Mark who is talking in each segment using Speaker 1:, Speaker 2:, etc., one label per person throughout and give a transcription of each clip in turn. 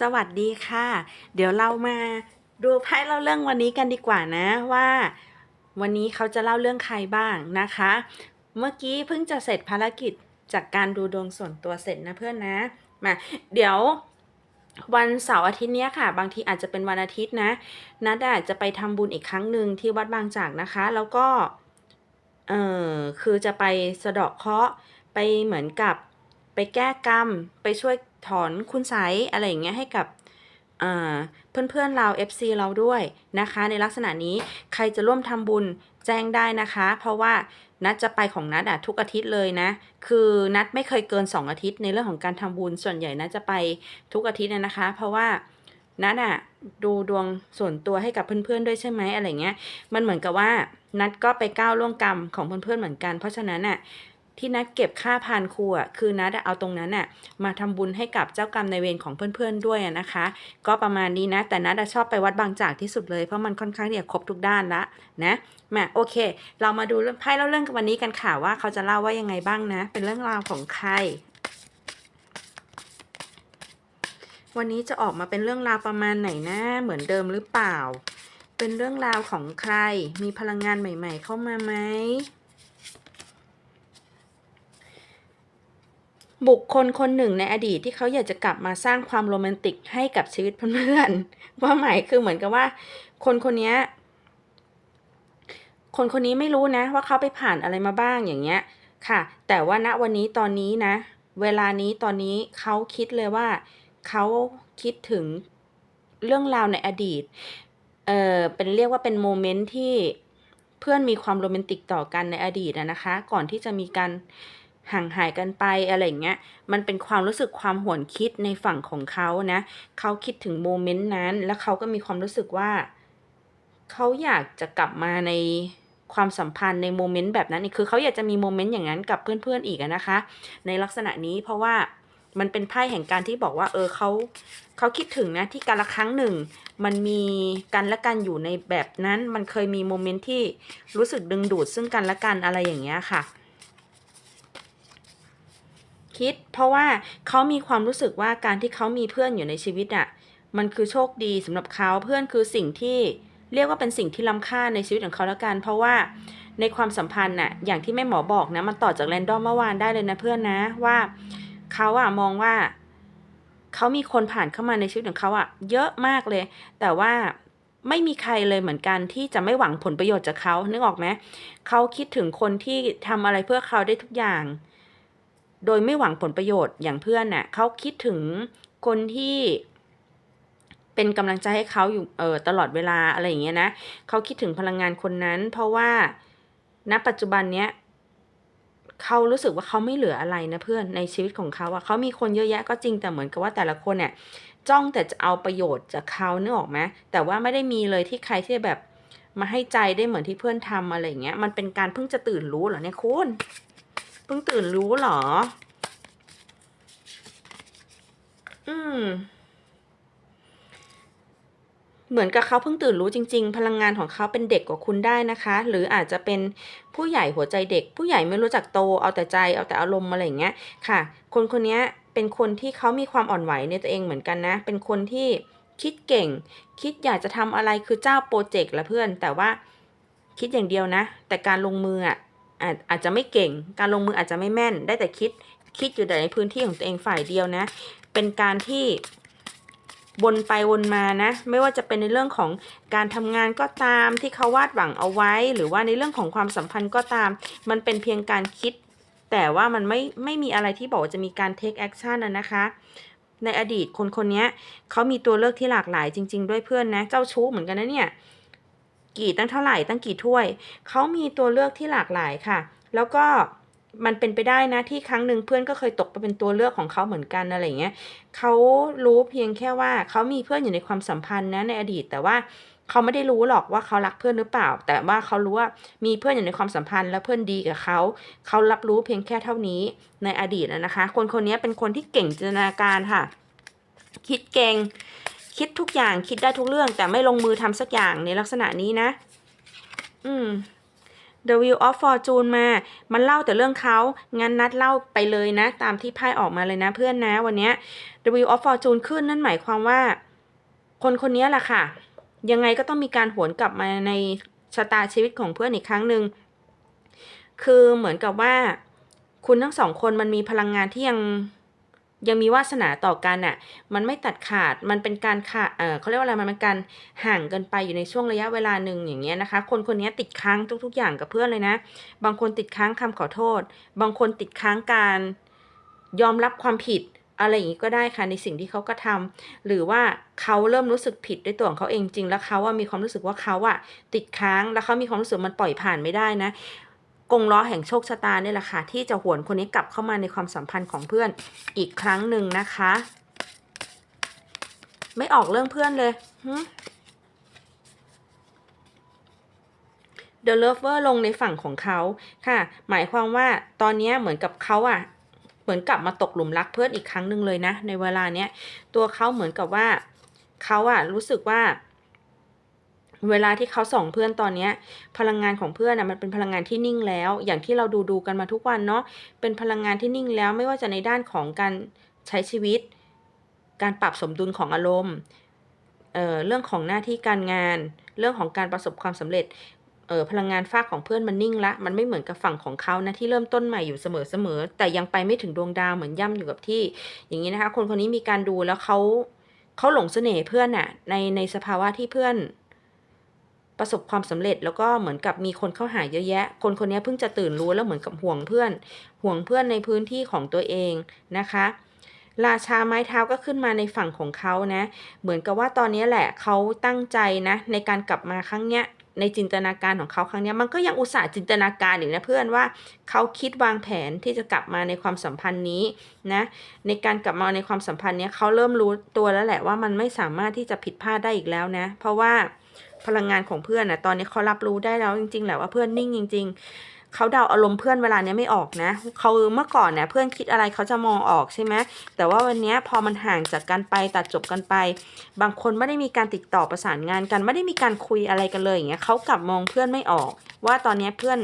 Speaker 1: สวัสดีค่ะ เดี๋ยวเรามาดูไพ่เล่าเรื่องวันนี้กันดีกว่านะว่า วันนี้เขาจะเล่าเรื่องใครบ้างนะคะ เมื่อกี้เพิ่งจะเสร็จภารกิจจากการดูดวงส่วนตัวเสร็จนะเพื่อนนะมาเดี๋ยววันเสาร์อาทิตย์เนี้ยค่ะ บางทีอาจจะเป็นวันอาทิตย์นะนัดอาจจะไปทำบุญอีกครั้งหนึ่งที่วัดบางจากนะคะ แล้วก็เออคือจะไปสะเดาะเคราะห์ไปเหมือนกับไปแก้กรรมไปช่วย ถอนคุณไสอะไรอย่างเงี้ยให้กับอ่าเพื่อนๆเรา FC เราด้วยนะคะ ในลักษณะนี้ใครจะร่วมทำบุญแจ้งได้นะคะ เพราะว่านัดจะไปของนัดอะทุกอาทิตย์เลยนะ คือนัดไม่เคยเกิน 2 อาทิตย์ในเรื่องของการทำบุญส่วนใหญ่นัดจะไปทุกอาทิตย์นะนะคะ เพราะว่านัดอะดูดวงส่วนตัวให้กับเพื่อนๆด้วยใช่ไหมอะไรเงี้ยมันเหมือนกับว่านัดก็ไปก้าวล่วงกรรมของเพื่อนๆเหมือนกัน เพราะฉะนั้นน่ะ ที่นัดเก็บค่าพานครูอะคือนัดอะเอาตรงนั้นน่ะมาทำบุญให้กับเจ้ากรรมในายเวรของเพื่อนๆด้วยนะคะ ก็ประมาณนี้นะ แต่นัดอะชอบไปวัดบางจากที่สุดเลยเพราะมันค่อนข้างที่จะครบทุกด้านละนะมาโอเค เรามาดูเรื่องไพ่เล่าเรื่องกันวันนี้กันค่ะว่าเขาจะเล่าว่ายังไงบ้างนะ เป็นเรื่องราวของใครวันนี้จะออกมาเป็นเรื่องราวประมาณไหนนะเหมือนเดิมหรือเปล่า เป็นเรื่องราวของใครมีพลังงานใหม่ ๆ เข้ามาไหม บุคคลคนหนึ่งในอดีตที่เขาอยากจะกลับมาสร้างความโรแมนติกให้กับชีวิตเพื่อนๆว่าหมายคือเหมือนกับว่า คนคนนี้คนคนนี้ไม่รู้นะ ว่าเขาไปผ่านอะไรมาบ้างอย่างเงี้ย ค่ะ แต่ว่าณวันนี้ตอนนี้นะ เวลานี้ตอนนี้เขาคิดเลยว่าเขาคิดถึงเรื่องราวในอดีต เออเป็นเรียกว่าเป็นโมเมนต์ที่เพื่อนมีความโรแมนติกต่อกันในอดีตนะคะ ก่อนที่จะมีการ ห่างหายกันไปอะไรเงี้ย มันเป็นความรู้สึกความหวนคิดในฝั่งของเขานะ เขาคิดถึงโมเมนต์นั้น แล้วเขาก็มีความรู้สึกว่า เขาอยากจะกลับมาในความสัมพันธ์ในโมเมนต์แบบนั้นอีกคือเขาอยากจะมีโมเมนต์อย่างนั้นกับเพื่อนๆอีกนะคะ ในลักษณะนี้เพราะว่ามันเป็นไพ่แห่งการที่บอกว่า เออเขาเขาคิดถึงนะที่การละครั้งหนึ่ง มันมีกันและกันอยู่ในแบบนั้น มันเคยมีโมเมนต์ที่รู้สึกดึงดูดซึ่งกันและกันอะไรอย่างเงี้ยค่ะ คิด เพราะว่าเขามีความรู้สึกว่าการที่เขามีเพื่อนอยู่ในชีวิตอะมันคือโชคดีสำหรับเขาเพื่อนคือสิ่งที่เรียกว่าเป็นสิ่งที่ล้ำค่าในชีวิตของเขาแล้วกัน เพราะว่าในความสัมพันธ์น่ะอย่างที่แม่หมอบอกนะ มันต่อจากแรนดอมเมื่อวานได้เลยนะเพื่อนนะว่าเขาอะมองว่าเขามีคนผ่านเข้ามาในชีวิตของเขาอะเยอะมากเลย แต่ว่าไม่มีใครเลยเหมือนกันที่จะไม่หวังผลประโยชน์จากเขานึกออกไหมเขาคิดถึงคนที่ทำอะไรเพื่อเขาได้ทุกอย่าง โดยไม่หวังผลประโยชน์อย่างเพื่อนน่ะเขาคิดถึงคนที่เป็นกำลังใจให้เขาอยู่เออตลอดเวลาอะไรอย่างเงี้ยนะเขาคิดถึงพลังงานคนนั้น เพราะว่าณปัจจุบันเนี้ยเขารู้สึกว่าเขาไม่เหลืออะไรนะเพื่อนในชีวิตของเขาอะเขามีคนเยอะแยะก็จริงแต่เหมือนกับว่าแต่ละคนเนี่ยจ้องแต่จะเอาประโยชน์จากเขาเนื้อออกไหมแต่ว่าไม่ได้มีเลยที่ใครที่แบบมาให้ใจได้เหมือนที่เพื่อนทำอะไรอย่างเงี้ยมันเป็นการเพิ่งจะตื่นรู้เหรอเนี่ยคุณ เพิ่งตื่นรู้เหรอ อืม เหมือนกับเขาเพิ่งตื่นรู้จริง ๆ พลังงานของเขาเป็นเด็กกว่าคุณได้นะคะ หรืออาจจะเป็นผู้ใหญ่หัวใจเด็ก ผู้ใหญ่ไม่รู้จักโต เอาแต่ใจ เอาแต่อารมณ์อะไรอย่างเงี้ย ค่ะ คนคนนี้เป็นคนที่เขามีความอ่อนไหวในตัวเองเหมือนกันนะ เป็นคนที่คิดเก่ง คิดอยากจะทำอะไรคือเจ้าโปรเจกต์ละเพื่อน แต่ว่าคิดอย่างเดียวนะ แต่การลงมืออะ อาจจจะไม่เก่ง การลงมืออาจจะไม่แม่น ได้แต่คิด คิดอยู่แต่ในพื้นที่ของตัวเองฝ่ายเดียวนะ เป็นการที่วนไปวนมานะ ไม่ว่าจะเป็นในเรื่องของการทำงานก็ตามที่เขาวาดหวังเอาไว้ หรือว่าในเรื่องของความสัมพันธ์ก็ตาม มันเป็นเพียงการคิด แต่ว่ามันไม่ไม่มีอะไรที่บอกว่าจะมีการ take action นะนะคะ ในอดีตคนคนนี้เขามีตัวเลือกที่หลากหลายจริง ๆ ด้วยเพื่อนนะ เจ้าชู้เหมือนกันนะเนี่ย กี่ตั้งเท่าไหร่ตั้งกี่ถ้วย เขามีตัวเลือกที่หลากหลายค่ะ แล้วก็มันเป็นไปได้นะที่ครั้งหนึ่งเพื่อนก็เคยตกไปเป็นตัวเลือกของเขาเหมือนกันอะไรเงี้ยเขารู้เพียงแค่ว่าเขามีเพื่อนอยู่ในความสัมพันธ์นะในอดีตแต่ว่าเขาไม่ได้รู้หรอกว่าเขารักเพื่อนหรือเปล่า แต่ว่าเขารู้ว่ามีเพื่อนอยู่ในความสัมพันธ์และเพื่อนดีกับเขา เขารับรู้เพียงแค่เท่านี้ในอดีตนะคะ คนคนนี้เป็นคนที่เก่งจินตนาการค่ะ คิดเก่ง คิดทุกอย่างคิดได้ทุกเรื่อง แต่ไม่ลงมือทำสักอย่างในลักษณะนี้นะ อืม The Wheel of Fortune มา มันเล่าแต่เรื่องเขา งั้นนัดเล่าไปเลยนะ ตามที่ไพ่ออกมาเลยนะเพื่อนนะวันนี้ย W of Fortune ขึ้นนั่นหมายความว่า คนคนนี้แหละค่ะ ยังไงก็ต้องมีการหวนกลับมาในชะตาชีวิตของเพื่อนอีกครั้งหนึ่ง คือเหมือนกับว่า คุณทั้งสองคนมันมีพลังงานที่ยัง ยังมีวาสนาต่อกันอะ มันไม่ตัดขาด มันเป็นการขาดเออเขาเรียกว่าอะไร มันเป็นการห่างเกินไปอยู่ในช่วงระยะเวลาหนึ่งอย่างเงี้ยนะคะ คนคนนี้ติดค้างทุก ๆ อย่างกับเพื่อนเลยนะ บางคนติดค้างคำขอโทษ บางคนติดค้างการยอมรับความผิดอะไรอย่างนี้ก็ได้ค่ะในสิ่งที่เขาก็ทำหรือว่าเขาเริ่มรู้สึกผิดด้วยตัวของเขาเองจริง แล้วเขาว่ามีความรู้สึกว่าเขาอะติดค้างแล้วเขามีความรู้สึกมันปล่อยผ่านไม่ได้นะ กงล้อแห่งโชคชะตาเนี่ยแหละค่ะที่จะหวนคนนี้กลับเข้ามาในความสัมพันธ์ของเพื่อนอีกครั้งหนึ่งนะคะ ไม่ออกเรื่องเพื่อนเลย The Lover ลงในฝั่งของเขาค่ะ หมายความว่าตอนนี้เหมือนกับเขาอะเหมือนกลับมาตกหลุมรักเพื่อนอีกครั้งหนึ่งเลยนะ ในเวลาเนี้ยตัวเขาเหมือนกับว่าเขาอะรู้สึกว่า เวลาที่เขาส่องเพื่อนตอนเนี้ยพลังงานของเพื่อนอะมันเป็นพลังงานที่นิ่งแล้ว อย่างที่เราดูดูกันมาทุกวันเนาะเป็นพลังงานที่นิ่งแล้วไม่ว่าจะในด้านของการใช้ชีวิต การปรับสมดุลของอารมณ์เอ่อเรื่องของหน้าที่การงาน เรื่องของการประสบความสำเร็จเออพลังงานฝากของเพื่อนมันนิ่งละ มันไม่เหมือนกับฝั่งของเขานะที่เริ่มต้นใหม่อยู่เสมอๆ แต่ยังไปไม่ถึงดวงดาวเหมือนย่ำอยู่กับที่ อย่างนี้นะคะ คนคนนี้มีการดูแล้วเขาเขาหลงเสน่ห์เพื่อนน่ะในในสภาวะที่เพื่อน ประสบความสำเร็จแล้วก็เหมือนกับมีคนเข้าหาเยอะแยะ คนคนนี้เพิ่งจะตื่นรู้แล้วเหมือนกับห่วงเพื่อน ห่วงเพื่อนในพื้นที่ของตัวเองนะคะ ราชาไม้เท้าก็ขึ้นมาในฝั่งของเขานะ เหมือนกับว่าตอนนี้แหละเขาตั้งใจนะในการกลับมาครั้งเนี้ยในจินตนาการของเขาครั้งนี้มันก็ยังอุตส่าห์จินตนาการอยู่นะเพื่อนว่าเขาคิดวางแผนที่จะกลับมาในความสัมพันธ์นี้นะในการกลับมาในความสัมพันธ์นี้เขาเริ่มรู้ตัวแล้วแหละว่ามันไม่สามารถที่จะผิดพลาดได้อีกแล้วนะ เพราะว่า พลังงานของเพื่อนนะตอนนี้เขารับรู้ได้แล้วจริงๆแหละว่าเพื่อนนิ่งจริง ๆเขาเดาอารมณ์เพื่อนเวลาเนี้ยไม่ออกนะเขาเมื่อก่อนเนี่ยเพื่อนคิดอะไรเขาจะมองออกใช่ไหมแต่ว่าวันนี้พอมันห่างจากกันไปตัดจบกันไป บางคนไม่ได้มีการติดต่อประสานงานกัน ไม่ได้มีการคุยอะไรกันเลยอย่างเงี้ยเขากลับมองเพื่อนไม่ออก ว่าตอนนี้เพื่อน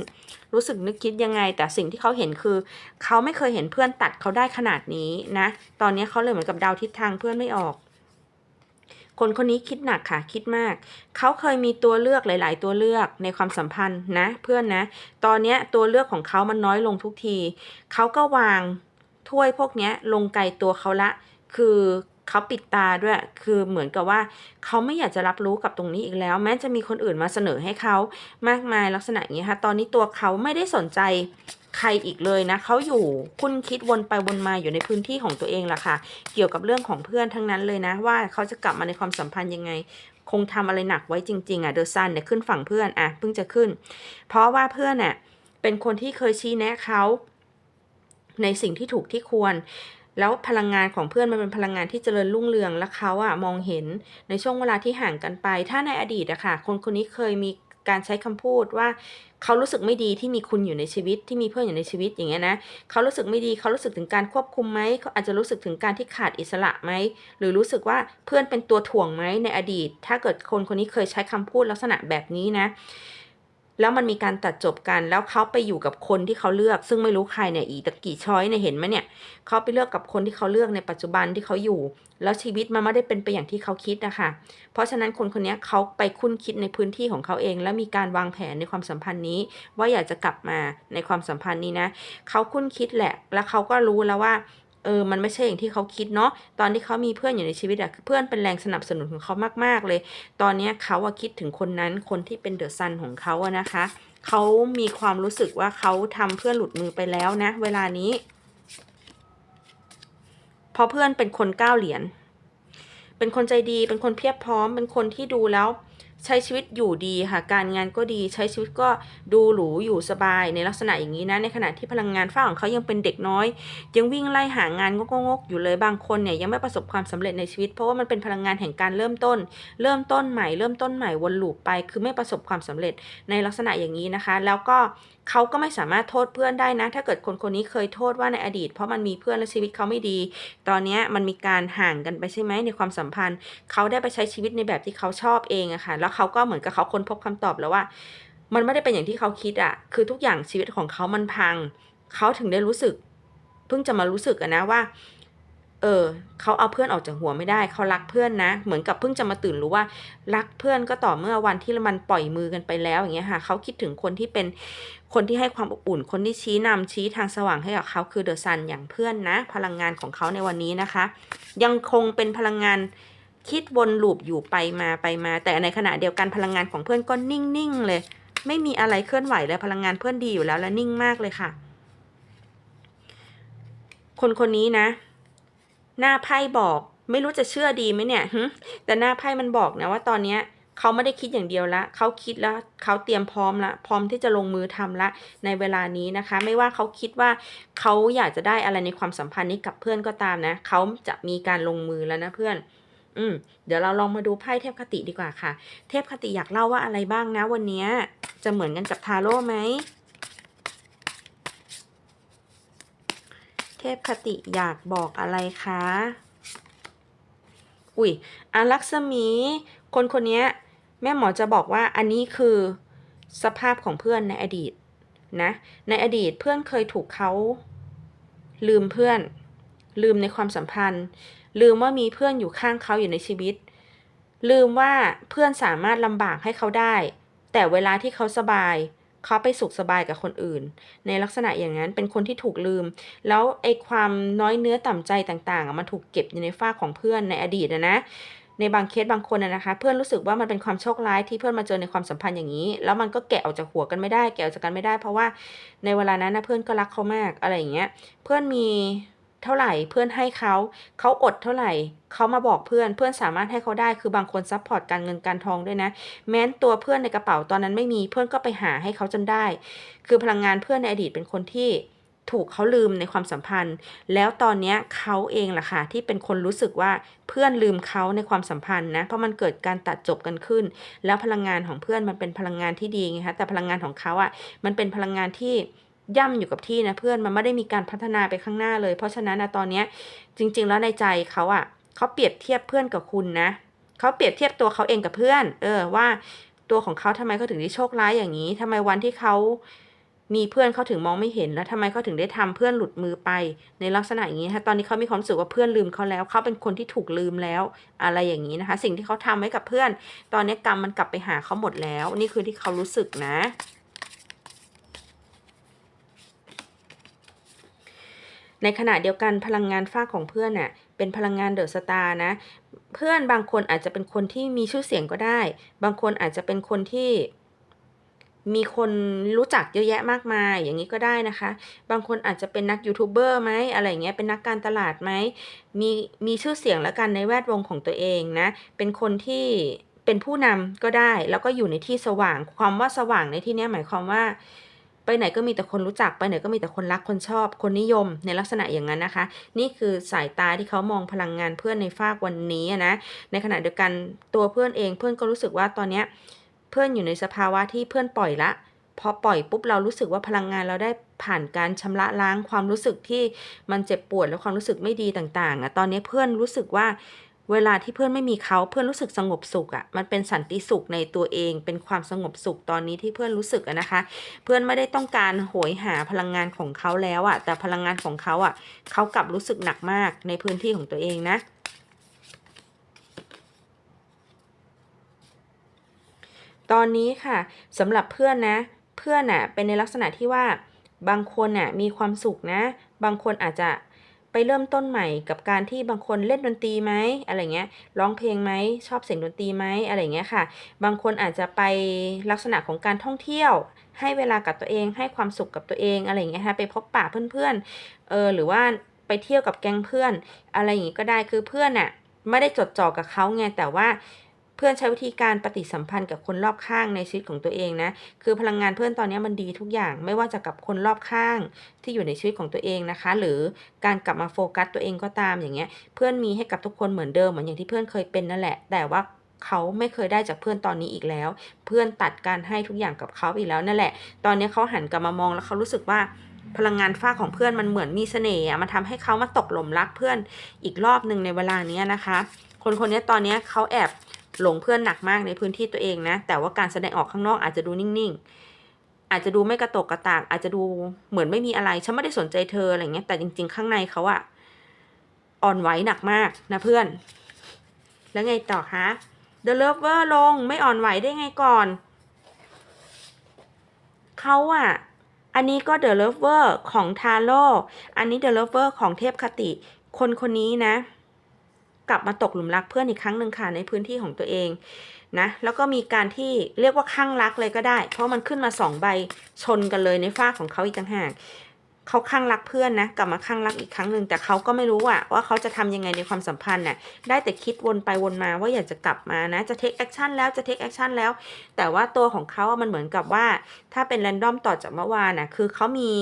Speaker 1: รู้สึกนึกคิดยังไง แต่สิ่งที่เขาเห็นคือเขาไม่เคยเห็นเพื่อนตัดเขาได้ขนาดนี้นะ ตอนนี้เขาเลยเหมือนกับเดาทิศทางเพื่อนไม่ออก คนคนนี้คิดหนักค่ะคิดมาก เขาเคยมีตัวเลือกหลาย ๆ ตัวเลือกในความสัมพันธ์นะ เพื่อนนะ ตอนนี้ตัวเลือกของเขามันน้อยลงทุกที เขาก็วางถ้วยพวกนี้ลงไกลตัวเขาละ คือเขาปิดตาด้วย คือเหมือนกับว่า เขาไม่อยากจะรับรู้กับตรงนี้อีกแล้ว แม้จะมีคนอื่นมาเสนอให้เขามากมายลักษณะอย่างนี้ยค่ะ ตอนนี้ตัวเขาไม่ได้สนใจ ใครอีกเลยนะเขาอยู่คุณคิดวนไปวนมาอยู่ในพื้นที่ของตัวเองล่ะค่ะ เกี่ยวกับเรื่องของเพื่อนทั้งนั้นเลยนะ ว่าเขาจะกลับมาในความสัมพันธ์ยังไง คงทำอะไรหนักไว้จริง ๆ อะเดอะซันเนี่ยขึ้นฝั่งเพื่อนอะเพิ่งจะขึ้น เพราะว่าเพื่อนน่ะเป็นคนที่เคยชี้แนะเขาในสิ่งที่ถูกที่ควร แล้วพลังงานของเพื่อนมันเป็นพลังงานที่เจริญรุ่งเรืองและเขาอะมองเห็นในช่วงเวลาที่ห่างกันไป ถ้าในอดีตอะค่ะ คนคนนี้เคยมี การใช้คำพูดว่าเขารู้สึกไม่ดีที่มีคุณอยู่ในชีวิตที่มีเพื่อนอยู่ในชีวิตอย่างเงี้ยนะเขารู้สึกไม่ดีเขารู้สึกถึงการควบคุมไหมเขาอาจจะรู้สึกถึงการที่ขาดอิสระไหมหรือรู้สึกว่าเพื่อนเป็นตัวถ่วงไหมในอดีต ถ้าเกิดคนคนนี้เคยใช้คำพูดลักษณะแบบนี้นะ แล้วมันมีการตัดจบกัน แล้วเขาไปอยู่กับคนที่เขาเลือก ซึ่งไม่รู้ใครเนี่ยอีตะกี่ช้อยเนี่ยเห็นไหมเนี่ยเขาไปเลือกกับคนที่เขาเลือกในปัจจุบันที่เขาอยู่ แล้วชีวิตมันไม่ได้เป็นไปอย่างที่เขาคิดนะคะเพราะฉะนั้นคนคนนี้เขาไปคุ้นคิดในพื้นที่ของเขาเอง แล้วมีการวางแผนในความสัมพันธ์นี้ ว่าอยากจะกลับมาในความสัมพันธ์นี้นะเขาคุ้นคิดแหละ แล้วเขาก็รู้แล้วว่า เออ มันไม่ใช่อย่างที่เขาคิดเนาะ ตอนที่เขามีเพื่อนอยู่ในชีวิตอะเพื่อนเป็นแรงสนับสนุนของเขามาก ๆ เลย ตอนนี้เขาอะคิดถึงคนนั้น คนที่เป็นเดอะซันของเขาอะนะคะ เขามีความรู้สึกว่าเขาทำเพื่อนหลุดมือไปแล้วนะ เวลานี้ เพราะเพื่อนเป็นคนก้าวเหรียญ เป็นคนใจดี เป็นคนเพียบพร้อม เป็นคนที่ดูแล้ว ใช้ชีวิตอยู่ดีค่ะการงานก็ดีใช้ชีวิตก็ดูหรูอยู่สบายในลักษณะอย่างนี้นะในขณะที่พลังงานฝ้าของเขายังเป็นเด็กน้อย ยังวิ่งไล่หางานงกๆอยู่เลยบางคนเนี่ยยังไม่ประสบความสำเร็จในชีวิต เพราะว่ามันเป็นพลังงานแห่งการเริ่มต้น เริ่มต้นใหม่ เริ่มต้นใหม่วนลูปไป คือไม่ประสบความสำเร็จในลักษณะอย่างนี้นะคะ แล้วก็เขาก็ไม่สามารถโทษเพื่อนได้นะ ถ้าเกิดคนคนนี้เคยโทษว่าในอดีต เพราะมันมีเพื่อนและชีวิตเขาไม่ดี ตอนนี้มันมีการห่างกันไปใช่ไหมในความสัมพันธ์ เขาได้ไปใช้ชีวิตในแบบที่เขาชอบเองอะค่ะแล้วเขาก็เหมือนกับเขาค้นพบคำตอบแล้วว่า มันไม่ได้เป็นอย่างที่เขาคิดอะคือทุกอย่างชีวิตของเขามันพัง เขาถึงได้รู้สึก เพิ่งจะมารู้สึกอะนะว่า เออเขาเอาเพื่อนออกจากหัวไม่ได้เขารักเพื่อนนะ เหมือนกับเพิ่งจะมาตื่นรู้ว่า รักเพื่อนก็ต่อเมื่อวันที่มันปล่อยมือกันไปแล้วอย่างเงี้ยค่ะเขาคิดถึงคนที่เป็นคนที่ให้ความอบอุ่น คนที่ชี้นำชี้ทางสว่างให้กับเขาคือเดอะซันอย่างเพื่อนนะ พลังงานของเขาในวันนี้นะคะ ยังคงเป็นพลังงาน คิดวนลูปอยู่ไปมาไปมา แต่ในขณะเดียวกันพลังงานของเพื่อนก็นิ่งๆเลย ไม่มีอะไรเคลื่อนไหวเลยพลังงานเพื่อนดีอยู่แล้วและนิ่งมากเลยค่ะ คนคนนี้นะ หน้าไพ่บอกไม่รู้จะเชื่อดีไหมเนี่ยแต่หน้าไพ่มันบอกนะว่าตอนเนี้ยเขาไม่ได้คิดอย่างเดียวละเขาคิดแล้วเขาเตรียมพร้อมละ พร้อมที่จะลงมือทำละ ในเวลานี้นะคะ ไม่ว่าเขาคิดว่าเขาอยากจะได้อะไรในความสัมพันธ์นี้กับเพื่อนก็ตามนะ เขาจะมีการลงมือแล้วนะเพื่อน อืมเดี๋ยวเราลองมาดูไพ่เทพคติดีกว่าค่ะ เทพคติอยากเล่าว่าอะไรบ้างนะวันนี้จะเหมือนกันกับทาโร่ไหม เทพคติอยากบอกอะไรคะ อุ้ยอาลักษมี คนคนนี้แม่หมอจะบอกว่าอันนี้คือสภาพของเพื่อนในอดีตนะ ในอดีตเพื่อนเคยถูกเขาลืมเพื่อน ลืมในความสัมพันธ์ ลืมว่ามีเพื่อนอยู่ข้างเขาอยู่ในชีวิต ลืมว่าเพื่อนสามารถลำบากให้เขาได้ แต่เวลาที่เขาสบาย เขาไปสุขสบายกับคนอื่น ในลักษณะอย่างนั้นเป็นคนที่ถูกลืม แล้วไอ้ความน้อยเนื้อต่ำใจต่างๆ มันถูกเก็บอยู่ในฝ้าของเพื่อนในอดีตนะนะในบางเคสบางคนนะนะคะเพื่อนรู้สึกว่ามันเป็นความโชคร้ายที่เพื่อนมาเจอในความสัมพันธ์อย่างนี้ แล้วมันก็แกะออกจากหัวกันไม่ได้ แกะออกจากกันไม่ได้ เพราะว่าในเวลานั้นนะเพื่อนก็รักเขามากอะไรอย่างเงี้ยเพื่อนมี เท่าไหร่เพื่อนให้เขาเขาอดเท่าไหร่เขามาบอกเพื่อนเพื่อนสามารถให้เขาได้คือบางคนซัพพอร์ตการเงินการทองด้วยนะ แม้นตัวเพื่อนในกระเป๋าตอนนั้นไม่มีเพื่อนก็ไปหาให้เขาจนได้ คือพลังงานเพื่อนในอดีตเป็นคนที่ถูกเขาลืมในความสัมพันธ์ แล้วตอนนี้เขาเองล่ะค่ะที่เป็นคนรู้สึกว่าเพื่อนลืมเขาในความสัมพันธ์นะ เพราะมันเกิดการตัดจบกันขึ้น แล้วพลังงานของเพื่อนมันเป็นพลังงานที่ดีไงคะแต่พลังงานของเขาอะ่ะมันเป็นพลังงานที่ ย่ำอยู่กับที่นะเพื่อนมันไม่ได้มีการพัฒนาไปข้างหน้าเลย เพราะฉะนั้นนะตอนเนี้ยจริง ๆ แล้วในใจเขาอะ่ะเขาเปรียบเทียบเพื่อนกับคุณนะเขาเปรียบเทียบตัวเขาเองกับเพื่อน เออว่าตัวของเขาทำไมเขาถึงได้โชคร้ายอย่างนี้ทำไมวันที่เขามีเพื่อนเขาถึงมองไม่เห็นแล้วทำไมเขาถึงได้ทำเพื่อนหลุดมือไป ในลักษณะอย่างนี้ถ้าตอนนี้เขามีความรู้สึกว่าเพื่อนลืมเขาแล้วเขาเป็นคนที่ถูกลืมแล้วอะไรอย่างนี้นะคะ สิ่งที่เขาทำไว้กับเพื่อน ตอนนี้กรรมมันกลับไปหาเขาหมดแล้ว นี่คือที่เขารู้สึกนะ ในขณะเดียวกันพลังงานฝ้าของเพื่อนน่ะเป็นพลังงานเดอะสตาร์นะ เพื่อนบางคนอาจจะเป็นคนที่มีชื่อเสียงก็ได้ บางคนอาจจะเป็นคนที่มีคนรู้จักเยอะแยะมากมายอย่างนี้ก็ได้นะคะ บางคนอาจจะเป็นนักยูทูบเบอร์ไหมอะไรเงี้ยเป็นนักการตลาดไหมมีมีชื่อเสียงแล้วกันในแวดวงของตัวเองนะ เป็นคนที่เป็นผู้นำก็ได้ แล้วก็อยู่ในที่สว่างความว่าสว่างในที่นี้หมายความว่า ไปไหนก็มีแต่คนรู้จักไปไหนก็มีแต่คนรักคนชอบ คนนิยมในลักษณะอย่างนั้นนะคะ นี่คือสายตาที่เขามองพลังงานเพื่อนในฝากวันนี้นะในขณะเดียวกันตัวเพื่อนเองเพื่อนก็รู้สึกว่าตอนนี้เพื่อนอยู่ในสภาวะที่เพื่อนปล่อยละพอปล่อยปุ๊บเรารู้สึกว่าพลังงานเราได้ผ่านการชำระล้างความรู้สึกที่มันเจ็บปวดและความรู้สึกไม่ดีต่างๆอะตอนนี้เพื่อนรู้สึกว่า เวลาที่เพื่อนไม่มีเขาเพื่อนรู้สึกสงบสุขอะมันเป็นสันติสุขในตัวเอง เป็นความสงบสุขตอนนี้ที่เพื่อนรู้สึกอะนะคะ เพื่อนไม่ได้ต้องการโหยหาพลังงานของเขาแล้วอะแต่พลังงานของเขาอะเขากลับรู้สึกหนักมากในพื้นที่ของตัวเองนะตอนนี้ค่ะสำหรับเพื่อนนะ เพื่อนน่ะเป็นในลักษณะที่ว่าบางคนน่ะมีความสุขนะ บางคนอาจจะ ไปเริ่มต้นใหม่กับการที่บางคนเล่นดนตรีไหมอะไรเงี้ยร้องเพลงไหมชอบเสียงดนตรีไหมอะไรเงี้ยค่ะ บางคนอาจจะไปลักษณะของการท่องเที่ยว ให้เวลากับตัวเองให้ความสุขกับตัวเองอะไรเงี้ยค่ะไปพบปะเพื่อนๆเออหรือว่าไปเที่ยวกับแก๊งเพื่อน อะไรอย่างงี้ก็ได้คือเพื่อนน่ะไม่ได้จดจ่อกับเขาไงแต่ว่า เพื่อนใช้วิธีการปฏิสัมพันธ์กับคนรอบข้างในชีวิตของตัวเองนะ คือพลังงานเพื่อนตอนนี้มันดีทุกอย่าง ไม่ว่าจะกับคนรอบข้างที่อยู่ในชีวิตของตัวเองนะคะ หรือการกลับมาโฟกัสตัวเองก็ตามอย่างเงี้ย เพื่อนมีให้กับทุกคนเหมือนเดิมเหมือนอย่างที่เพื่อนเคยเป็นนั่นแหละ แต่ว่าเขาไม่เคยได้จากเพื่อนตอนนี้อีกแล้ว เพื่อนตัดการให้ทุกอย่างกับเขาอีกแล้วนั่นแหละ ตอนนี้เขาหันกลับมามองแล้วเขารู้สึกว่าพลังงานฝ้าของเพื่อนมันเหมือนมีเสน่ห์มันทำให้เขามาตกหลุมรักเพื่อนอีกรอบหนึ่งในเวลานี้นะคะ คนคนนี้ตอนนี้เขาแอบ หลงเพื่อนหนักมากในพื้นที่ตัวเองนะ แต่ว่าการแสดงออกข้างนอกอาจจะดูนิ่งๆ อาจจะดูไม่กระตกกระตาก อาจจะดูเหมือนไม่มีอะไร ฉันไม่ได้สนใจเธออะไรเงี้ย แต่จริง ๆ ข้างในเขาอะอ่อนไหวหนักมากนะเพื่อน แล้วไงต่อคะ The Lover ลงไม่อ่อนไหวได้ไงก่อน เขาอะอันนี้ก็ The Lover ของทาโร่อันนี้ The Lover ของเทพคติ คนคนนี้นะ กลับมาตกหลุมรักเพื่อนอีกครั้งหนึ่งค่ะในพื้นที่ของตัวเองนะแล้วก็มีการที่เรียกว่าข้างรักเลยก็ได้ เพราะมันขึ้นมาสองใบชนกันเลยในฝ้าของเขาอีกต่างหากเขาข้างรักเพื่อนนะกลับมาข้างรักอีกครั้งหนึ่งแต่เขาก็ไม่รู้อะว่าเขาจะทำยังไงในความสัมพันธ์น่ะได้แต่คิดวนไปวนมาว่าอยากจะกลับมานะจะเทคแอคชั่นแล้วจะเทคแอคชั่นแล้ว แต่ว่าตัวของเขาอะมันเหมือนกับว่า ถ้าเป็นแรนดอมต่อจากเมื่อวานน่ะคือเขามี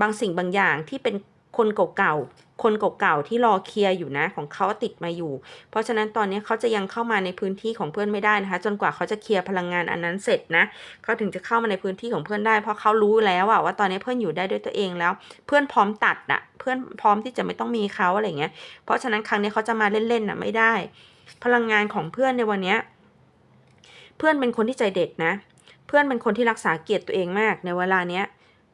Speaker 1: บางสิ่งบางอย่างที่เป็น คนเก่าๆ คนเก่าๆ ที่รอเคลียร์อยู่นะของเขาติดมาอยู่ เพราะฉะนั้นตอนนี้เขาจะยังเข้ามาในพื้นที่ของเพื่อนไม่ได้นะคะ จนกว่าเขาจะเคลียร์พลังงานอันนั้นเสร็จนะเขาถึงจะเข้ามาในพื้นที่ของเพื่อนได้ เพราะเขารู้แล้วอะว่าตอนนี้เพื่อนอยู่ได้ด้วยตัวเองแล้ว เพื่อนพร้อมตัดอะเพื่อนพร้อมที่จะไม่ต้องมีเขาอะไรเงี้ย เพราะฉะนั้นครั้งนี้เขาจะมาเล่นๆนะไม่ได้ พลังงานของเพื่อนในวันนี้เพื่อนเป็นคนที่ใจเด็ดนะ เพื่อนเป็นคนที่รักษาเกียรติตัวเองมากในเวลาเนี้ย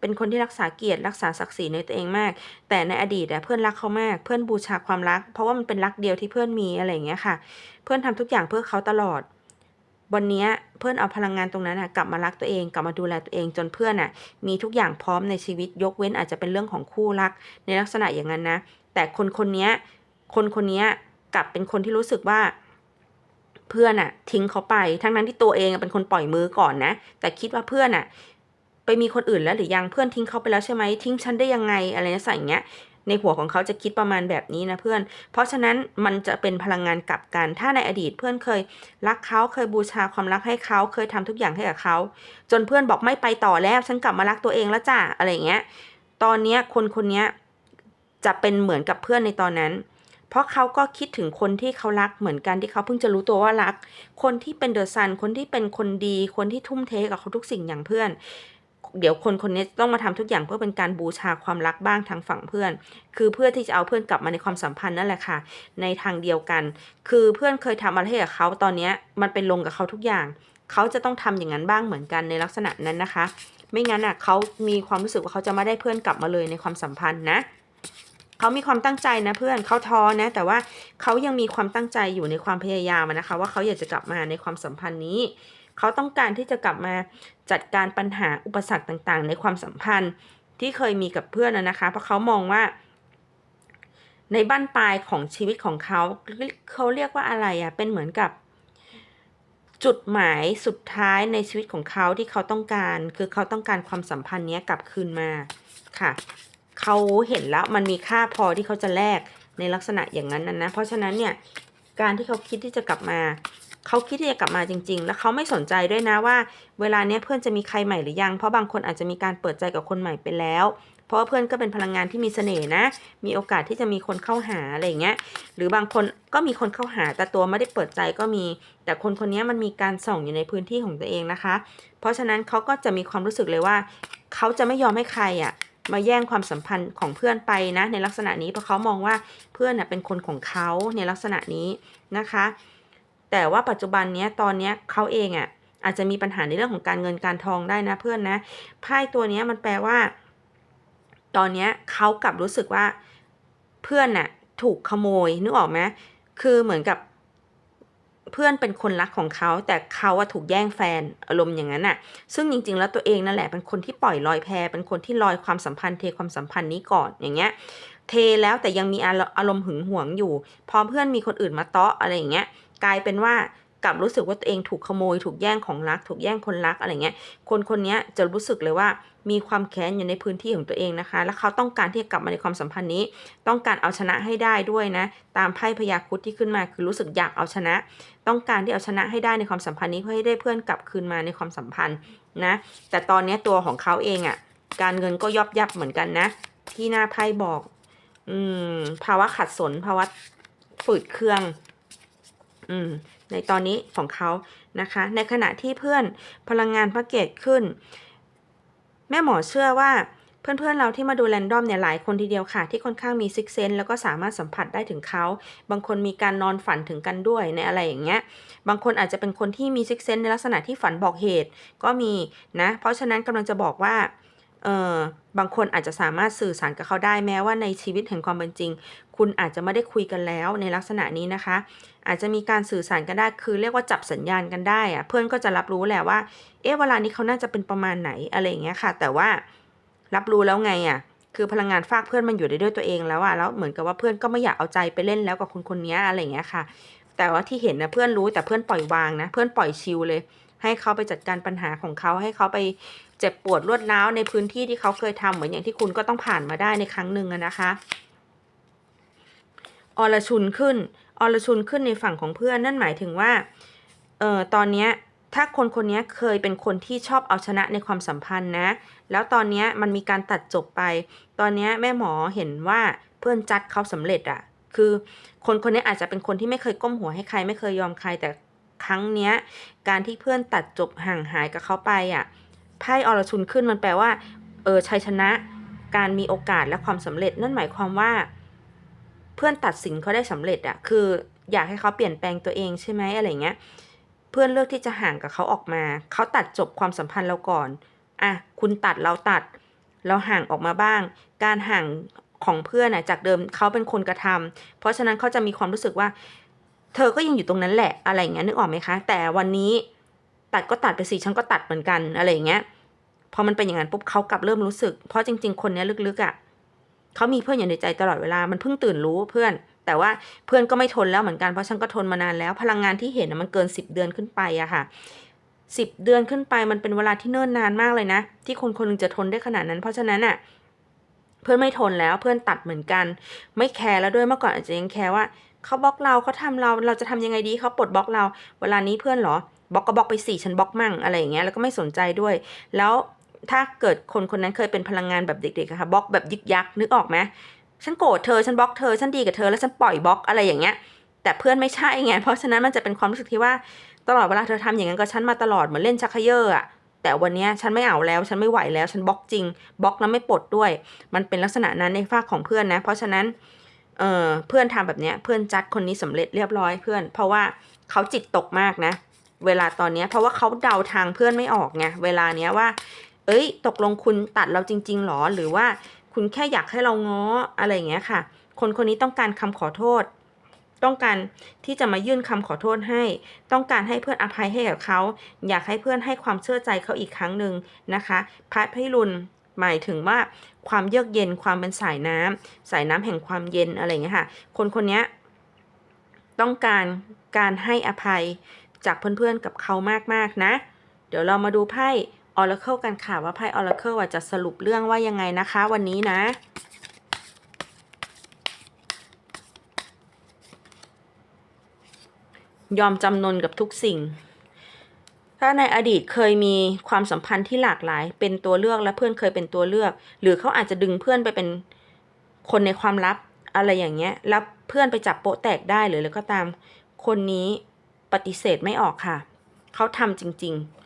Speaker 1: เป็นคนที่รักษาเกียรติรักษาศักดิ์ศรีในตัวเองมาก แต่ในอดีตอะเพื่อนรักเขามาก เพื่อนบูชาความรัก เพราะว่ามันเป็นรักเดียวที่เพื่อนมีอะไรอย่างเงี้ยค่ะ เพื่อนทำทุกอย่างเพื่อเขาตลอด วันนี้เพื่อนเอาพลังงานตรงนั้นอะกลับมารักตัวเองกลับมาดูแลตัวเองจนเพื่อนอะมีทุกอย่างพร้อมในชีวิตยกเว้นอาจจะเป็นเรื่องของคู่รัก ในลักษณะอย่างนั้นนะ แต่คนคนนี้คนคนนี้กลับเป็นคนที่รู้สึกว่าเพื่อนอะทิ้งเขาไป ทั้งนั้นที่ตัวเองเป็นคนปล่อยมือก่อนนะ แต่คิดว่าเพื่อนอะ ไปมีคนอื่นแล้วหรือยังเพื่อนทิ้งเขาไปแล้วใช่ไหมทิ้งฉันได้ยังไงอะไรนะสั่งเงี้ยในหัวของเขาจะคิดประมาณแบบนี้นะเพื่อน เพราะฉะนั้นมันจะเป็นพลังงานกลับกัน ถ้าในอดีตเพื่อนเคยรักเขาเคยบูชาความรักให้เขาเคยทำทุกอย่างให้กับเขา จนเพื่อนบอกไม่ไปต่อแล้ว ฉันกลับมารักตัวเองแล้วจ้าอะไรเงี้ย ตอนเนี้ยคนคนนี้จะเป็นเหมือนกับเพื่อนในตอนนั้น เพราะเขาก็คิดถึงคนที่เขารักเหมือนกันที่เขาเพิ่งจะรู้ตัวว่ารัก คนที่เป็นเดอะซัน คนที่เป็นคนดี คนที่ทุ่มเทกับเขาทุกสิ่งอย่างเพื่อน เดี๋ยวคนคนนี้ต้องมาทำทุกอย่างเพื่อเป็นการบูชาความรักบ้างทางฝั่งเพื่อน คือเพื่อที่จะเอาเพื่อนกลับมาในความสัมพันธ์นั่นแหละค่ะ ในทางเดียวกัน คือเพื่อนเคยทำอะไรให้กับเขาตอนนี้มันเป็นลงกับเขาทุกอย่าง เขาจะต้องทำอย่างนั้นบ้างเหมือนกันในลักษณะนั้นนะคะ ไม่งั้นอะเขามีความรู้สึกว่าเขาจะไม่ได้เพื่อนกลับมาเลยในความสัมพันธ์นะเขามีความตั้งใจนะเพื่อนเขาท้อนะ แต่ว่าเขายังมีความตั้งใจอยู่ในความพยายามนะคะ ว่าเขาอยากจะกลับมาในความสัมพันธ์นี้ เขาต้องการที่จะกลับมาจัดการปัญหาอุปสรรคต่างๆ ในความสัมพันธ์ที่เคยมีกับเพื่อนนะนะคะ เพราะเขามองว่า ในบ้านปลายของชีวิตของเขาเขาเรียกว่าอะไรอะเป็นเหมือนกับ จุดหมายสุดท้ายในชีวิตของเขาที่เขาต้องการ คือเขาต้องการความสัมพันธ์นี้กลับคืนมาค่ะเขาเห็นแล้วมันมีค่าพอที่เขาจะแลกในลักษณะอย่างนั้นนะนะเพราะฉะนั้นเนี่ยการที่เขาคิดที่จะกลับมา เขาคิดที่จะกลับมาจริง ๆ แล้วเขาไม่สนใจด้วยนะว่า เวลาเนี้ยเพื่อนจะมีใครใหม่หรือยัง เพราะบางคนอาจจะมีการเปิดใจกับคนใหม่ไปแล้ว เพราะว่าเพื่อนก็เป็นพลังงานที่มีเสน่ห์นะ มีโอกาสที่จะมีคนเข้าหาอะไรอย่างเงี้ย หรือบางคนก็มีคนเข้าหาแต่ตัวไม่ได้เปิดใจก็มี แต่คนคนนี้มันมีการส่องอยู่ในพื้นที่ของตัวเองนะคะ เพราะฉะนั้นเขาก็จะมีความรู้สึกเลยว่า เขาจะไม่ยอมให้ใครอะมาแย่งความสัมพันธ์ของเพื่อนไปนะ ในลักษณะนี้เพราะเขามองว่าเพื่อนน่ะเป็นคนของเขาในลักษณะนี้นะคะ แต่ว่าปัจจุบันนี้ตอนนี้เขาเองอะอาจจะมีปัญหาในเรื่องของการเงินการทองได้นะเพื่อนนะไพ่ตัวนี้มันแปลว่า ตอนนี้เขากลับรู้สึกว่าเพื่อนน่ะถูกขโมยนึกออกไหมคือเหมือนกับเพื่อนเป็นคนรักของเขา แต่เขาอะถูกแย่งแฟนอารมณ์อย่างนั้นอะซึ่งจริง ๆ แล้วตัวเองนั่นแหละเป็นคนที่ปล่อยลอยแพเป็นคนที่ลอยความสัมพันธ์เทความสัมพันธ์นี้ก่อนอย่างเงี้ย เทแล้วแต่ยังมีอารอารมณ์หึงหวงอยู่ พอเพื่อนมีคนอื่นมาเตาะอะไรอย่างเงี้ย กลายเป็นว่ากลับรู้สึกว่าตัวเองถูกขโมย ถูกแย่งของรัก ถูกแย่งคนรักอะไรเงี้ย คนคนนี้จะรู้สึกเลยว่ามีความแค้นอยู่ในพื้นที่ของตัวเองนะคะ แล้วเขาต้องการที่จะกลับมาในความสัมพันธ์นี้ ต้องการเอาชนะให้ได้ด้วยนะ ตามไพ่พยาคุดที่ขึ้นมาคือรู้สึกอยากเอาชนะ ต้องการที่เอาชนะให้ได้ในความสัมพันธ์นี้เพื่อให้ได้เพื่อนกลับคืนมาในความสัมพันธ์นะ แต่ตอนนี้ตัวของเขาเองอะ่ะ การเงินก็ยอบยับเหมือนกันนะ ที่หน้าไพ่บอก อืม ภาวะขัดสนภาวะฝืดเครื่อง อืมในตอนนี้ของเขานะคะ ในขณะที่เพื่อนพลังงานพระเกตขึ้น แม่หมอเชื่อว่าเพื่อนๆ เราที่มาดูแรนดอมเนี่ยหลายคนทีเดียวค่ะ ที่ค่อนข้างมีซิกเซนแล้วก็สามารถสัมผัสได้ถึงเขา บางคนมีการนอนฝันถึงกันด้วยในอะไรอย่างเงี้ย บางคนอาจจะเป็นคนที่มีซิกเซนในลักษณะที่ฝันบอกเหตุก็มีนะ เพราะฉะนั้นกำลังจะบอกว่า เออบางคนอาจจะสามารถสื่อสารกับเขาได้แม้ว่าในชีวิตแห่งความเป็นจริง คุณอาจจะไม่ได้คุยกันแล้วในลักษณะนี้นะคะ อาจจะมีการสื่อสารกันได้คือเรียกว่าจับสัญญาณกันได้อะเพื่อนก็จะรับรู้แหละว่า เอ๊ะเวลานี้เขาน่าจะเป็นประมาณไหนอะไรอย่างเงี้ยค่ะ แต่ว่ารับรู้แล้วไงอะคือพลังงานฝากเพื่อนมันอยู่ได้ด้วยตัวเองแล้วอะแล้วเหมือนกับว่าเพื่อนก็ไม่อยากเอาใจไปเล่นแล้วกับคนคนนี้อะไรอย่างเงี้ยค่ะ แต่ว่าที่เห็นนะเพื่อนรู้แต่เพื่อนปล่อยวางนะ เพื่อนปล่อยชิลเลย ให้เขาไปจัดการปัญหาของเขาให้เขาไป จ็บปวดรวดร้าวในพื้นที่ที่เขาเคยทำเหมือนอย่างที่คุณก็ต้องผ่านมาได้ในครั้งหนึ่งนะคะอรชุนขึ้นอรชุนขึ้นในฝั่งของเพื่อนนั่นหมายถึงว่าเอ่อตอนเนี้ยถ้าคนคนนี้เคยเป็นคนที่ชอบเอาชนะในความสัมพันธ์นะ แล้วตอนนี้มันมีการตัดจบไป ตอนนี้แม่หมอเห็นว่าเพื่อนจัดเขาสำเร็จอะคือคนคนนี้อาจจะเป็นคนที่ไม่เคยก้มหัวให้ใคร ไม่เคยยอมใครแต่ครั้งเนี้ยการที่เพื่อนตัดจบห่างหายกับเขาไปอะ ไพ่อรชุนขึ้นมันแปลว่าเออชัยชนะ การมีโอกาสและความสำเร็จนั่นหมายความว่า เพื่อนตัดสินเขาได้สำเร็จอะคืออยากให้เขาเปลี่ยนแปลงตัวเองใช่ไหมอะไรเงี้ยเพื่อนเลือกที่จะห่างกับเขาออกมา เขาตัดจบความสัมพันธ์เราก่อนอะคุณตัดเราตัด เราห่างออกมาบ้าง การห่างของเพื่อนน่ะจากเดิมเขาเป็นคนกระทำเพราะฉะนั้นเขาจะมีความรู้สึกว่า เธอก็ยังอยู่ตรงนั้นแหละอะไรเงี้ยนึกออกไหมคะ แต่วันนี้ตัดก็ตัดไปสิฉันก็ตัดเหมือนกันอะไรเงี้ย พอมันเป็นอย่างนั้นปุ๊บเขากลับเริ่มรู้สึก เพราะจริง ๆ คนนี้ลึกๆอะเขามีเพื่อนอยู่ในใจตลอดเวลา มันเพิ่งตื่นรู้เพื่อน แต่ว่าเพื่อนก็ไม่ทนแล้วเหมือนกัน เพราะฉันก็ทนมานานแล้ว พลังงานที่เห็นมันเกินสิบเดือนขึ้นไปอะค่ะสิบเดือนขึ้นไปมันเป็นเวลาที่เนิ่นนานมากเลยนะ ที่คนคนหนึงจะทนได้ขนาดนั้น เพราะฉะนั้นอะเพื่อนไม่ทนแล้วเพื่อนตัดเหมือนกัน ไม่แคร์แล้วด้วยเมื่อก่อนอาจจะยังแคร์ว่าเขาบล็อกเราเขาทำเราเราจะทำยังไงดีเขาปลดบล็อกเรา เวลานี้เพื่อนเหรอบล็อกก็บล็อกไปสี่ฉันบล็อกมั่งอะไรอย่างเงี้ยแล้วก็ไม่สนใจด้วย แล้ว ถ้าเกิดคนคนนั้นเคยเป็นพลังงานแบบเด็กๆค่ะบล็อกแบบยึกยักนึกออกไหมฉันโกรธเธอฉันบล็อกเธอฉันดีกับเธอแล้วฉันปล่อยบล็อกอะไรอย่างเงี้ย แต่เพื่อนไม่ใช่ไงเพราะฉะนั้นมันจะเป็นความรู้สึกที่ว่าตลอดเวลาเธอทำอย่างนั้นกับฉันมาตลอดเหมือนเล่นชักเขยออะแต่วันเนี้ยฉันไม่เอาแล้วฉันไม่ไหวแล้วฉันบล็อกจริงบล็อกแล้วไม่ปลดด้วย มันเป็นลักษณะนั้นในฝากของเพื่อนนะ เพราะฉะนั้นเออเพื่อนทำแบบเนี้ยเพื่อนจัดคนนี้สำเร็จเรียบร้อยเพื่อน เพราะว่าเขาจิตตกมากนะ เวลาตอนเนี้ยเพราะว่าเขาเดาทางเพื่อนไม่ออกไงเวลาเนี้ยว่า เอ้ย ตกลงคุณตัดเราจริงๆหรอ หรือว่าคุณแค่อยากให้เราง้ออะไรอย่างเงี้ยค่ะ คนคนนี้ต้องการคำขอโทษ ต้องการที่จะมายื่นคำขอโทษให้ ต้องการให้เพื่อนอภัยให้กับเขา อยากให้เพื่อนให้ความเชื่อใจเขาอีกครั้งหนึ่งนะคะ พระพิรุณหมายถึงว่าความเยือกเย็นความเป็นสายน้ำสายน้ำแห่งความเย็นอะไรอย่างเงี้ยค่ะ คนคนนี้ต้องการการให้อภัยจากเพื่อนๆกับเขามากๆนะ เดี๋ยวเรามาดูไพ่ Oracle กันค่ะว่าไพ่ Oracle อะจะสรุปเรื่องว่ายังไงนะคะวันนี้นะ ยอมจำนนกับทุกสิ่ง ถ้าในอดีตเคยมีความสัมพันธ์ที่หลากหลาย เป็นตัวเลือกและเพื่อนเคยเป็นตัวเลือก หรือเขาอาจจะดึงเพื่อนไปเป็นคนในความลับอะไรอย่างเงี้ยแล้วเพื่อนไปจับโปะแตกได้หรืออะไรก็ตาม คนนี้ปฏิเสธไม่ออกค่ะ เขาทำจริง ๆ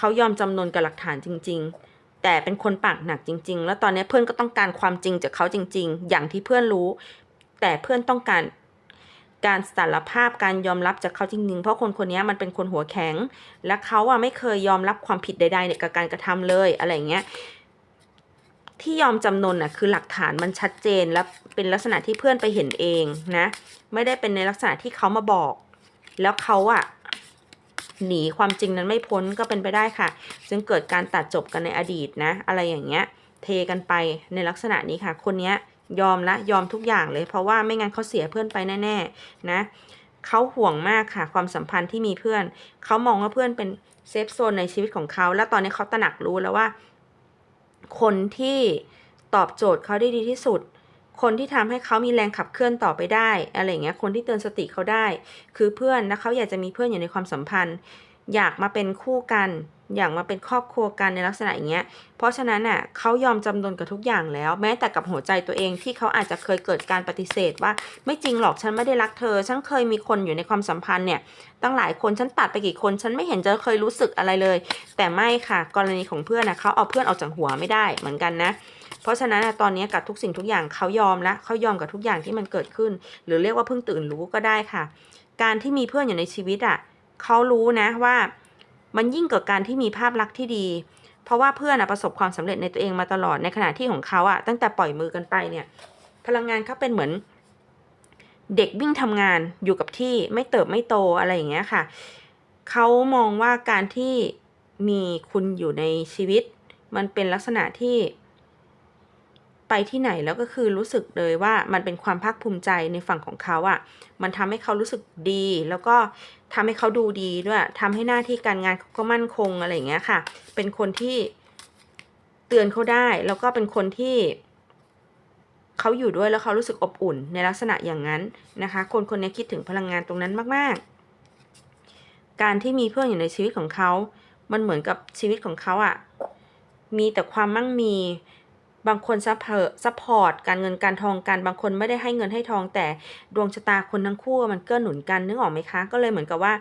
Speaker 1: เขายอมจำนนกับหลักฐานจริง ๆ แต่เป็นคนปากหนักจริง ๆ แล้วตอนนี้เพื่อนก็ต้องการความจริงจากเขาจริง ๆ อย่างที่เพื่อนรู้ แต่เพื่อนต้องการการสารภาพการยอมรับจากเขาจริงๆ เพราะคนคนนี้มันเป็นคนหัวแข็ง และเขาอะไม่เคยยอมรับความผิดใดๆเนี่ยกับการกระทำเลยอะไรเงี้ย ที่ยอมจำนนน่ะคือหลักฐานมันชัดเจนและเป็นลักษณะที่เพื่อนไปเห็นเองนะ ไม่ได้เป็นในลักษณะที่เขามาบอก แล้วเขาอะ หนีความจริงนั้นไม่พ้นก็เป็นไปได้ค่ะ จึงเกิดการตัดจบกันในอดีตนะ อะไรอย่างเงี้ย เทกันไปในลักษณะนี้ค่ะ คนนี้ยยอมละยอมทุกอย่างเลย เพราะว่าไม่งั้นเขาเสียเพื่อนไปแน่ๆนะเขาห่วงมากค่ะ ความสัมพันธ์ที่มีเพื่อน เขามองว่าเพื่อนเป็นเซฟโซนในชีวิตของเขา แล้วตอนนี้เขาตระหนักรู้แล้วว่า คนที่ตอบโจทย์เขาได้ดีที่สุด คนที่ทำให้เขามีแรงขับเคลื่อนต่อไปได้อะไรเงี้ยคนที่เตือนสติเขาได้ คือเพื่อนและเขาอยากจะมีเพื่อนอยู่ในความสัมพันธ์ อยากมาเป็นคู่กัน อยากมาเป็นครอบครัวกันในลักษณะอย่างเงี้ย เพราะฉะนั้นอะเขายอมจำนนกับทุกอย่างแล้ว แม้แต่กับหัวใจตัวเองที่เขาอาจจะเคยเกิดการปฏิเสธว่าไม่จริงหรอกฉันไม่ได้รักเธอ ฉันเคยมีคนอยู่ในความสัมพันธ์เนี่ยตั้งหลายคนฉันตัดไปกี่คนฉันไม่เห็นจะเคยรู้สึกอะไรเลย แต่ไม่ค่ะกรณีของเพื่อนนะเขาเอาเพื่อนออกจากหัวไม่ได้เหมือนกันนะเพราะฉะนั้นตอนนี้กับทุกสิ่งทุกอย่างเขายอมล้วเขายอมกับทุกอย่างที่มันเกิดขึ้น หรือเรียกว่าเพิ่งตื่นรู้ก็ได้ค่ะ การที่มีเพื่อนอยู่ในชีวิตอะ เขารู้นะว่ามันยิ่งกว่าการที่มีภาพลักษณ์ที่ดี เพราะว่าเพื่อนอะประสบความสำเร็จในตัวเองมาตลอดในขณะที่ของเขาอะตั้งแต่ปล่อยมือกันไปเนี่ย พลังงานเขาเป็นเหมือนเด็กวิ่งทำงานอยู่กับที่ไม่เติบไม่โตอะไรอย่างเงี้ยค่ะ เขามองว่าการที่มีคุณอยู่ในชีวิต มันเป็นลักษณะที่ ไปที่ไหนแล้วก็คือรู้สึกเลยว่ามันเป็นความภาคภูมิใจในฝั่งของเขาอะ่ะ มันทำให้เขารู้สึกดี แล้วก็ทำให้เขาดูดีด้วยทำให้หน้าที่การงานเขาก็มั่นคงอะไรอย่างเงี้ยค่ะ เป็นคนที่เตือนเขาได้ แล้วก็เป็นคนที่เขาอยู่ด้วยแล้วเขารู้สึกอบอุ่นในลักษณะอย่างนั้นนะคะ คนคนนี้คิดถึงพลังงานตรงนั้นมาก ๆ การที่มีเพื่อนอยู่ในชีวิตของเขา มันเหมือนกับชีวิตของเขาอะ่ะ มีแต่ความมั่งมี บางคนซัพเพอร์ซัพพอร์ตการเงินการทองกัน บางคนไม่ได้ให้เงินให้ทอง แต่ดวงชะตาคนทั้งคู่มันเกื้อหนุนกันนึกออกไหมคะ ก็เลยเหมือนกับว่า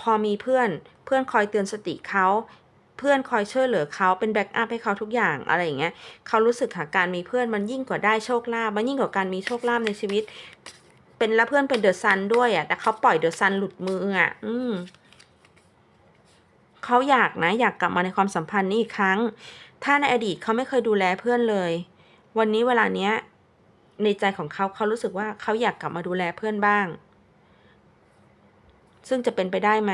Speaker 1: พอมีเพื่อนเพื่อนคอยเตือนสติเขาเพื่อนคอยช่วยเหลือเขาเป็นแบ็กอัพให้เขาทุกอย่างอะไรอย่างเงี้ยเขารู้สึกค่ะการมีเพื่อนมันยิ่งกว่าได้โชคลาภมันยิ่งกว่าการมีโชคลาภในชีวิต เป็นแล้วเพื่อนเป็นเดอะซันด้วยอะแต่เขาปล่อยเดอะซันหลุดมืออะ อืมเขาอยากนะ อยากกลับมาในความสัมพันธ์นี้อีกครั้ง ถ้าในอดีตเขาไม่เคยดูแลเพื่อนเลย วันนี้เวลาเนี้ย ในใจของเขาเขารู้สึกว่าเขาอยากกลับมาดูแลเพื่อนบ้าง ซึ่งจะเป็นไปได้ไหม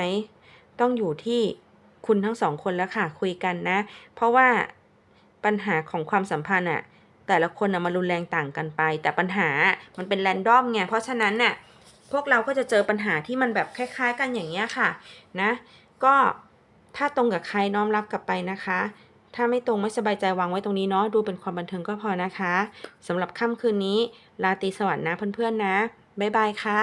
Speaker 1: ต้องอยู่ที่คุณทั้งสองคนแล้วค่ะคุยกันนะ เพราะว่าปัญหาของความสัมพันธ์อะแต่ละคนนะมันรุนแรงต่างกันไป แต่ปัญหามันเป็นแรนดอมไงเพราะฉะนั้นน่ะพวกเราก็จะเจอปัญหาที่มันแบบคล้าย ๆ กันอย่างเงี้ยค่ะนะ ก็ถ้าตรงกับใครน้อมรับกลับไปนะคะ ถ้าไม่ตรงไม่สบายใจวางไว้ตรงนี้เนาะดูเป็นความบันเทิงก็พอนะคะสำหรับค่ำคืนนี้ลาตีสวัสดีนะเพื่อนๆนะบ๊ายบายค่ะ